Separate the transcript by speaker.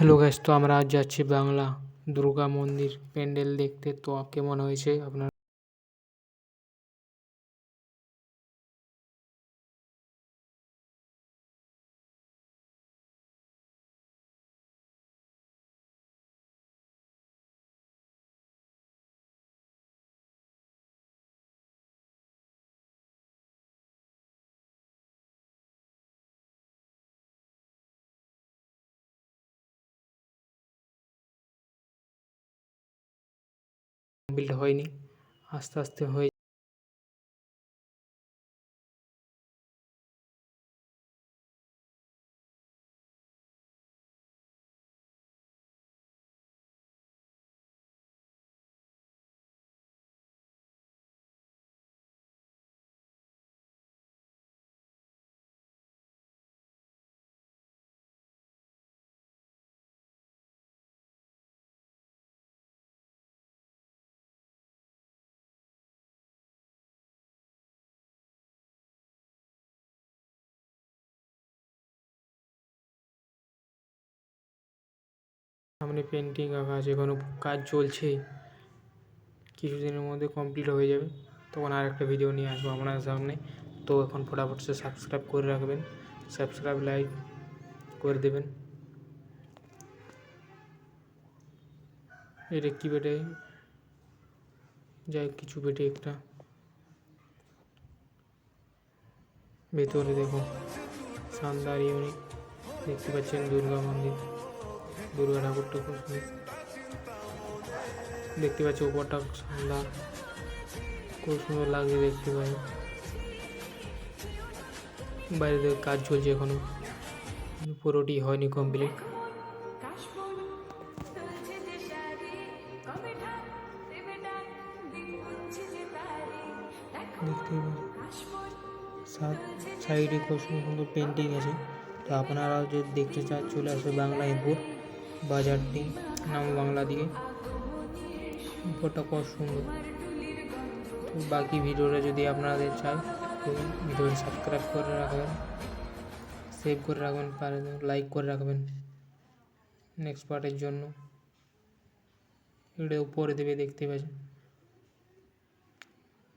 Speaker 1: Hello guys তো আমরা আজ যাচ্ছি বাংলা দুর্গা মন্দির প্যান্ডেল দেখতে। তো কেমন হয়েছে আপনার? কমপ্লিট হয়নি। আস্তে আস্তে হয়ে সামনে পেন্টিং আঁকা আছে, এখনও কাজ চলছে। কিছুদিনের মধ্যে কমপ্লিট হয়ে যাবে। তখন আর একটা ভিডিও নিয়ে আসব আপনার সামনে। তো এখন ফটাফট সে সাবস্ক্রাইব করে রাখবেন। সাবস্ক্রাইব লাইক করে দেবেন। এটা কি বেটে? যাই কিছু বেটে একটা। ভেতরে দেখো, শানদার ইউনিক দেখতে পাচ্ছেন দুর্গা মন্দির। দুর্গা ঠাকুরটা খুব দেখতে পাচ্ছি উপরটা শানদার খুব সুন্দর লাগছে দেখতে পাই বাইরে কাজ চলছে এখনও। পুরোটি হয়নি কমপ্লিট দেখতে সাইডে খুব সুন্দর সুন্দর পেন্টিং আছে। তো আপনারা যদি দেখতে চান, চলে আসবে বাংলা এরপর। বাজারটি নাম বাংলা দিয়ে। উপরটা কত সুন্দর। তো বাকি ভিডিওটা যদি আপনাদের চাই, তো ভিডিওটি সাবস্ক্রাইব করে রাখবেন সেভ করে রাখবেন পারেন লাইক করে রাখবেন। নেক্সট পার্টের জন্য। এটা উপরে দেবে, দেখতে পাচ্ছেন।